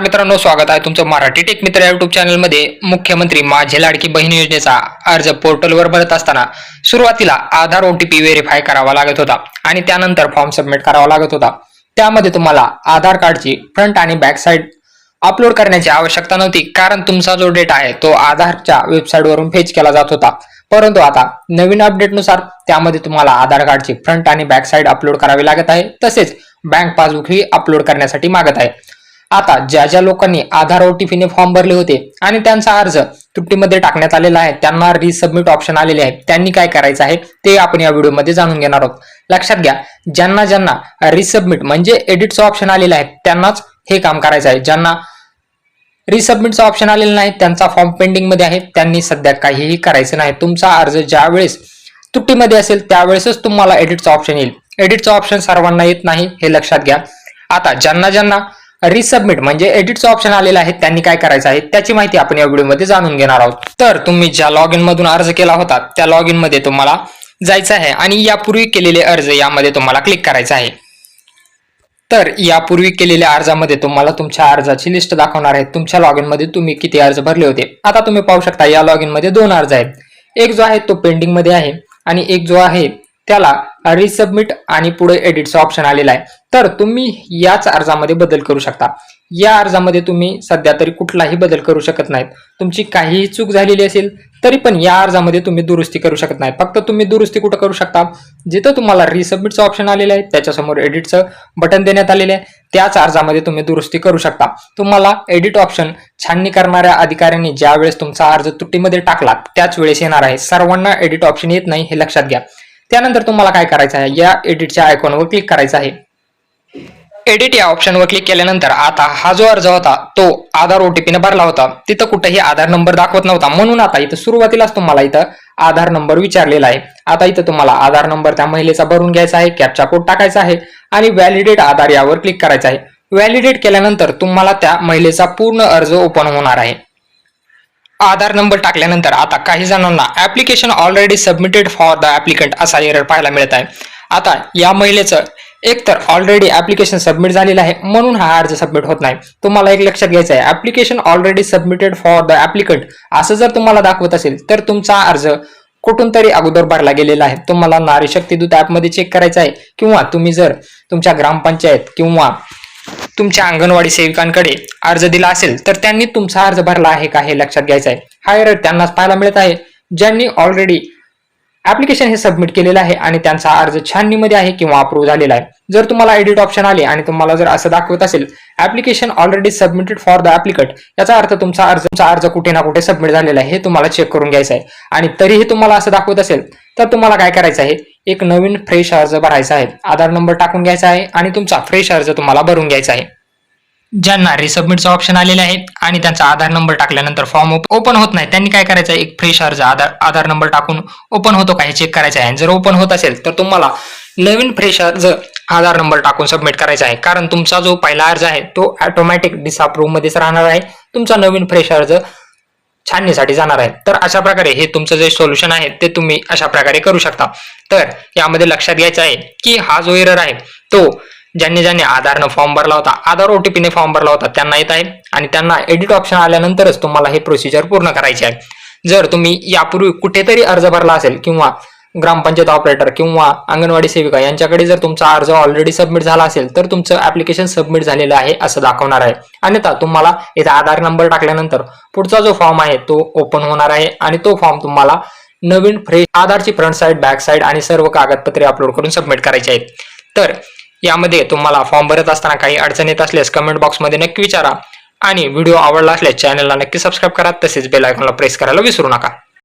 मित्रांनो स्वागत आहे तुमचं मराठी टेक मित्र या युट्यूब चॅनलमध्ये मुख्यमंत्री माझे लाडकी बहीण योजनेचा अर्ज पोर्टलवर भरत असताना सुरुवातीला आधार ओटीपी व्हेरीफाय करावा लागत होता आणि त्यानंतर फॉर्म सबमिट करावा लागत होता. त्यामध्ये तुम्हाला आधार कार्डची फ्रंट आणि बॅक साईड अपलोड करण्याची आवश्यकता नव्हती कारण तुमचा जो डेटा आहे तो आधारच्या वेबसाईटवरून फेच केला जात होता. परंतु आता नवीन अपडेटनुसार त्यामध्ये तुम्हाला आधार कार्डची फ्रंट आणि बॅक साईड अपलोड करावी लागत आहे तसेच बँक पासबुक ही अपलोड करण्यासाठी मागत आहे. आता ज्या ज्या लोकांनी आधार ओटीपीने फॉर्म भरले होते आणि त्यांचा अर्ज त्रुटीमध्ये टाकण्यात आलेला आहे त्यांना रिसबमिट ऑप्शन आलेले आहे त्यांनी काय करायचं आहे ते आपण या व्हिडिओमध्ये जाणून घेणार आहोत. लक्षात घ्या ज्यांना ज्यांना रिसबमिट म्हणजे एडिटचं ऑप्शन आलेलं आहे त्यांनाच हे काम करायचं आहे. ज्यांना रिसबमिटचा ऑप्शन आलेला नाही त्यांचा फॉर्म पेंडिंगमध्ये आहे त्यांनी सध्या काहीही करायचं नाही. तुमचा अर्ज ज्यावेळेस त्रुटीमध्ये असेल त्यावेळेसच तुम्हाला एडिटचा ऑप्शन येईल. एडिटचा ऑप्शन सर्वांना येत नाही हे लक्षात घ्या. आता ज्यांना ज्यांना रिसबमिट म्हणजे एडिटचं ऑप्शन आलेलं आहे त्यांनी काय करायचं आहे त्याची माहिती आपण या व्हिडिओमध्ये जाणून घेणार आहोत. तर तुम्ही ज्या लॉग इन मधून अर्ज केला होता त्या लॉग इनमध्ये तुम्हाला जायचं आहे आणि यापूर्वी केलेले अर्ज यामध्ये तुम्हाला क्लिक करायचं आहे. तर यापूर्वी केलेल्या अर्जामध्ये तुम्हाला तुमच्या अर्जाची लिस्ट दाखवणार आहे. तुमच्या लॉग इनमध्ये तुम्ही किती अर्ज भरले होते. आता तुम्ही पाहू शकता या लॉग इनमध्ये दोन अर्ज आहेत. एक जो आहे तो पेंडिंगमध्ये आहे आणि एक जो आहे त्याला रिसबमिट आणि पुढे एडिटचा ऑप्शन आलेला आहे. तर तुम्ही याच अर्जामध्ये बदल करू शकता. या अर्जामध्ये तुम्ही सध्या तरी कुठलाही बदल करू शकत नाहीत. तुमची काहीही चूक झालेली असेल तरी पण या अर्जामध्ये तुम्ही दुरुस्ती करू शकत नाही फक्त तुम्ही दुरुस्ती कुठं करू शकता? जिथं तुम्हाला रिसबमिटचं ऑप्शन आलेलं आहे त्याच्यासमोर एडिटचं बटन देण्यात आलेलं आहे. त्याच अर्जामध्ये तुम्ही दुरुस्ती करू शकता. तुम्हाला एडिट ऑप्शन छाननी करणाऱ्या अधिकाऱ्यांनी ज्यावेळेस तुमचा अर्ज तुटीमध्ये टाकला त्याच वेळेस येणार आहे. सर्वांना एडिट ऑप्शन येत नाही हे लक्षात घ्या. त्यानंतर तुम्हाला काय करायचं आहे? या एडिटच्या आयकॉनवर क्लिक करायचं आहे. एडिट या ऑप्शनवर क्लिक केल्यानंतर आता हा जो अर्ज होता तो आधार ओटीपीने भरला होता. तिथं कुठेही आधार नंबर दाखवत नव्हता. म्हणून आता इथं सुरुवातीलाच तुम्हाला इथं आधार नंबर विचारलेला आहे. आता इथं तुम्हाला आधार नंबर त्या महिलेचा भरून घ्यायचा आहे कॅपचा कोड टाकायचा आहे आणि व्हॅलिडेट आधार यावर क्लिक करायचं आहे. व्हॅलिडेट केल्यानंतर तुम्हाला त्या महिलेचा पूर्ण अर्ज ओपन होणार आहे. आधार नंबर टाकल्यानंतर आता काही जणांना application already submitted for the applicant असा एरर पाहायला मिळत आहे. आता या महिलेचं एकतर ऑलरेडी ऍप्लिकेशन सबमिट झालेलं आहे म्हणून हा अर्ज सबमिट होत नाही. तुम्हाला एक लक्षात घ्यायचं आहे application already submitted for the applicant असं जर तुम्हाला दाखवत असेल तर तुमचा अर्ज कुठून तरी अगोदर भरला गेलेला आहे. तुम्हाला नारी शक्ती दूत ऍपमध्ये चेक करायचं आहे किंवा तुम्ही जर तुमच्या ग्रामपंचायत किंवा तुमच्या अंगणवाडी सेविकांकडे अर्ज दिला असेल तर त्यांनी तुमचा अर्ज भरला आहे का हे लक्षात घ्यायचं आहे हा एरर त्यांनाच पाहायला मिळत आहे. ज्यांनी ऑलरेडी ऍप्लिकेशन हे सबमिट केलेलं आहे आणि त्यांचा अर्ज छाननीमध्ये आहे किंवा अप्रूव्ह झालेला आहे. जर तुम्हाला एडिट ऑप्शन आले आणि तुम्हाला जर असं दाखवत असेल application already submitted for the applicant याचा अर्थ तुमचा अर्ज तुमचा अर्ज कुठे ना कुठे सबमिट झालेला आहे हे तुम्हाला चेक करून घ्यायचं आहे. आणि तरीही तुम्हाला असं दाखवत असेल तर तुम्हाला काय करायचं आहे? एक नवीन फ्रेश अर्ज भरायचा आहे. आधार नंबर टाकून घ्यायचा आहे आणि तुमचा फ्रेश अर्ज तुम्हाला भरून घ्यायचा आहे. ज्यांना रिसबमिटचा ऑप्शन आलेला आहे आणि त्यांचा आधार नंबर टाकल्यानंतर फॉर्म ओपन होत नाही त्यांनी काय करायचं? आहे एक फ्रेश अर्ज आधार आधार नंबर टाकून ओपन होतो का हे चेक करायचं आहे. जर ओपन होत असेल तर तुम्हाला नवीन फ्रेश अर्ज आधार नंबर टाकून सबमिट करायचा आहे. कारण तुमचा जो पहिला अर्ज आहे तो ऑटोमॅटिक डिसअप्रूव्ह मध्येच राहणार आहे. तुमचा नवीन फ्रेश अर्ज छाननीसाठी जाणार आहे. तर अशा प्रकारे हे तुमचं जे सोल्युशन आहे ते तुम्ही अशा प्रकारे करू शकता. तर यामध्ये लक्षात घ्यायचं आहे की हा जो एरर आहे तो ज्यांनी ज्यांनी आधारनं फॉर्म भरला होता आधार ओटीपीने फॉर्म भरला होता त्यांना येत आहे आणि त्यांना एडिट ऑप्शन आल्यानंतरच तुम्हाला हे प्रोसिजर पूर्ण करायचे आहे. जर तुम्ही यापूर्वी कुठेतरी अर्ज भरला असेल किंवा ग्रामपंचायत ऑपरेटर किंवा अंगणवाडी सेविका यांच्याकडे जर तुमचा अर्ज ऑलरेडी सबमिट झाला असेल तर तुमचं ऍप्लिकेशन सबमिट झालेलं आहे असं दाखवणार आहे. अन्यथा तुम्हाला इथे आधार नंबर टाकल्यानंतर पुढचा जो फॉर्म आहे तो ओपन होणार आहे आणि तो फॉर्म तुम्हाला नवीन फ्रेश आधारची फ्रंट साईड बॅक साईड आणि सर्व कागदपत्रे अपलोड करून सबमिट करायचे आहेत. तर यामध्ये तुम्हाला फॉर्म भरत असताना काही अडचण येत असल्यास कमेंट बॉक्समध्ये नक्की विचारा. आणि व्हिडिओ आवडला असल्यास चॅनलला नक्की सबस्क्राईब करा. तसेच बेल आयकॉनला प्रेस करायला विसरू नका.